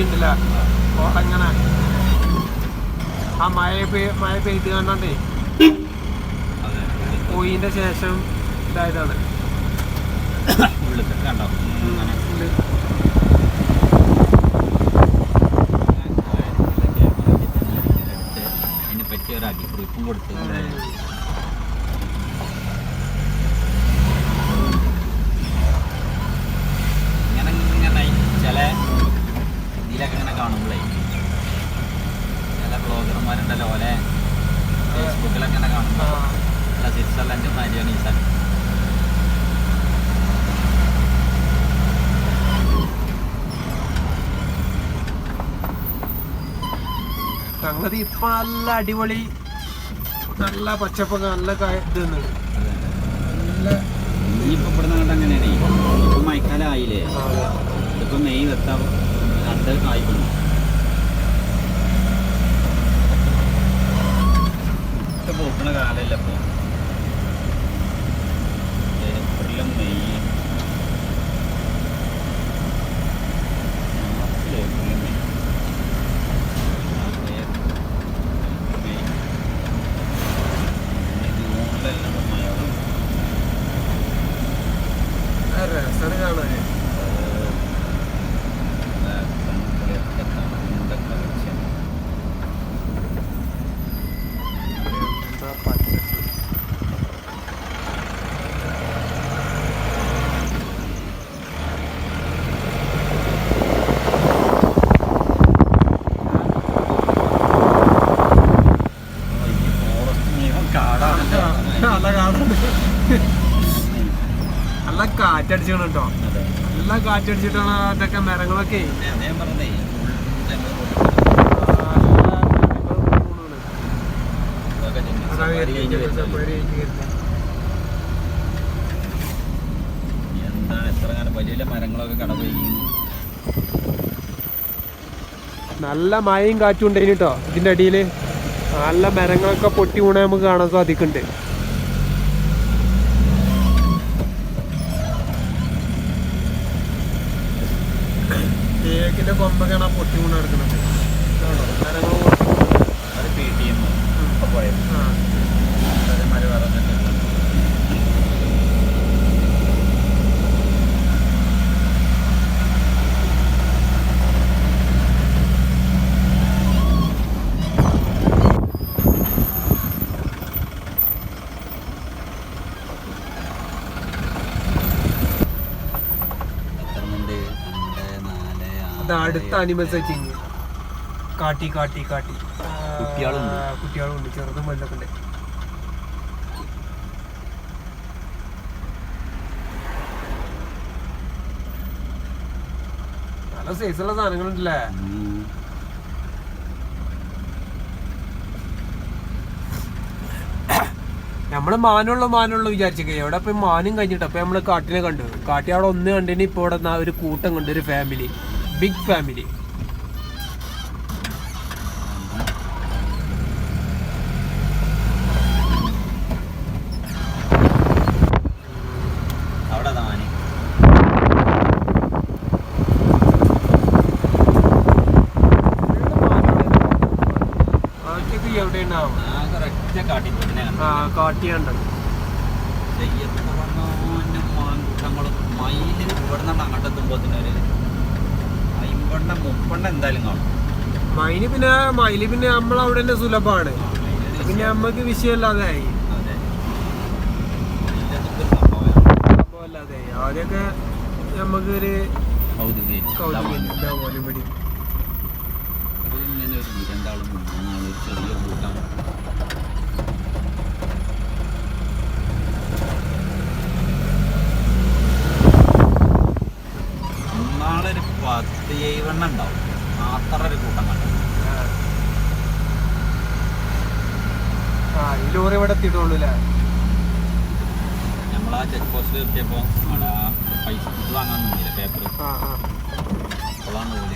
മഞ്ഞുണ്ടല്ല കോടങ്ങനെ ആ മഴ പെയ് മഴ പെയ്ത് കണ്ടേ പോയിന്റെ ശേഷം ഇതായതാണ്. കണ്ടോ? പറ്റിയ ഒരു അഭിപ്രായം കൊടുത്തു ഇങ്ങനെ ഇങ്ങനെ ചില ഇതിലൊക്കെ ഇങ്ങനെ കാണുമ്പോഴേ ചില ബ്ലോഗർമാരുണ്ടല്ലോ ഓലെ. ഫേസ്ബുക്കിലൊക്കെ ഇങ്ങനെ കാണുമ്പോൾ അല്ല സ്വിറ്റ്സർലൻഡ് മാരിയാണ് ഈ സ്ഥലം. സംഗതി ഇപ്പൊ നല്ല അടിപൊളി നല്ല പച്ചപ്പൊക്കെ നല്ല ഇത്. നല്ല ഇനിയിപ്പോൾ ഇവിടെ നിന്നിട്ട് അങ്ങനെയാണ്. ഇപ്പം മഴക്കാലം ആയില്ലേ മെയ് വെത്താം രണ്ട് ഇപ്പൊ പൂക്കണ കാലമല്ല ഇപ്പൊ? ഏപ്രിലും മെയ്. മാർച്ചിൽ ഏപ്രിലും മെയ് മാർച്ച്, ഏപ്രിൽ, മെയ് പിന്നെ ജൂണിലെല്ലാം ഇപ്പൊ മഴ തുടങ്ങും. ആ രസാണ് കാണാന് എന്താ പച്ചപ്പ് നല്ല കാണാൻ നല്ല കാറ്റടിച്ചാണ് കേട്ടോ നല്ല കാറ്റടിച്ചിട്ടാണ് അതൊക്കെ മരങ്ങളൊക്കെ. എന്താണ് എത്ര കാലം? വലിയ മരങ്ങളൊക്കെ നല്ല മഴയും കാറ്റും ഉണ്ടായിന് കേട്ടോ ഇതിന്റെ അടിയിൽ. നല്ല മരങ്ങളൊക്കെ പൊട്ടി വീണ നമുക്ക് കാണാൻ സാധിക്കുന്നുണ്ട്. തേക്കിന്റെ കൊമ്പൊക്കെയാണ് ആ പൊട്ടി കൊണ്ട് നടക്കുന്നത് മരങ്ങൾ അത് പി ടി എം ആ. അടുത്ത അനിമൽ സെറ്റിങ് കാട്ടി കാട്ടി കാട്ടി. കുട്ടികളും. കുട്ടികളുണ്ട്. ചെറുതും വലുതൊക്കെ ഉണ്ട്. നല്ല സൈസുള്ള സാധനങ്ങളുണ്ടല്ലേ. നമ്മൾ മാനുള്ള മാനുള്ള വിചാരിച്ചേ എവിടെ ഇപ്പൊ മാനും കഴിഞ്ഞിട്ട്? അപ്പൊ നമ്മൾ കാട്ടിനെ കണ്ടു. കാട്ടി അവിടെ ഒന്ന് കണ്ടിന് ഇപ്പൊ ഇവിടെ ഒരു കൂട്ടം കണ്ടു ഒരു ഫാമിലി ബിഗ് ഫാമിലി കാട്ടിയുണ്ട് തെയ്യത്തിന് പറഞ്ഞ മാൻകൂട്ടങ്ങളും മയിൽ ഇവിടെ നിന്നാണ് അങ്ങോട്ട് തന്നെ അമ്പെണ്ണം മുപ്പെണ്ണം എന്തായാലും കാണും. മയിൽ പിന്നെ നമ്മൾ പിന്നെ നമ്മളവിടെ തന്നെ സുലഭമാണ് മയിലൊരു പിന്നെ നമ്മക്ക് വിഷയമല്ലാതായി. സംഭവമല്ലാതായി. ആദ്യമൊക്കെ നമുക്ക് ഒരു കൗതുകേ കൗതുകം ഇതാപോലെ ഇവിടെ. ഇങ്ങനെ ഒരു രണ്ടാളും മൂന്നാളും ചെറിയ കൂട്ടം മൂന്നാളൊരു പത്ത് ഏഴെണ്ണം ഉണ്ടാവും. അത്ര ഒരു കൂട്ടം കണ്ടു. ആ ഈ ലോറി ഇവിടെ എത്തിയിട്ടുള്ളൂ അല്ലേ നമ്മൾ ആ ചെക്ക് പോസ്റ്റിൽ എത്തിയപ്പോൾ പൈസ വാങ്ങാൻ പേപ്പർ അപ്പോഴാണ് ഓൽ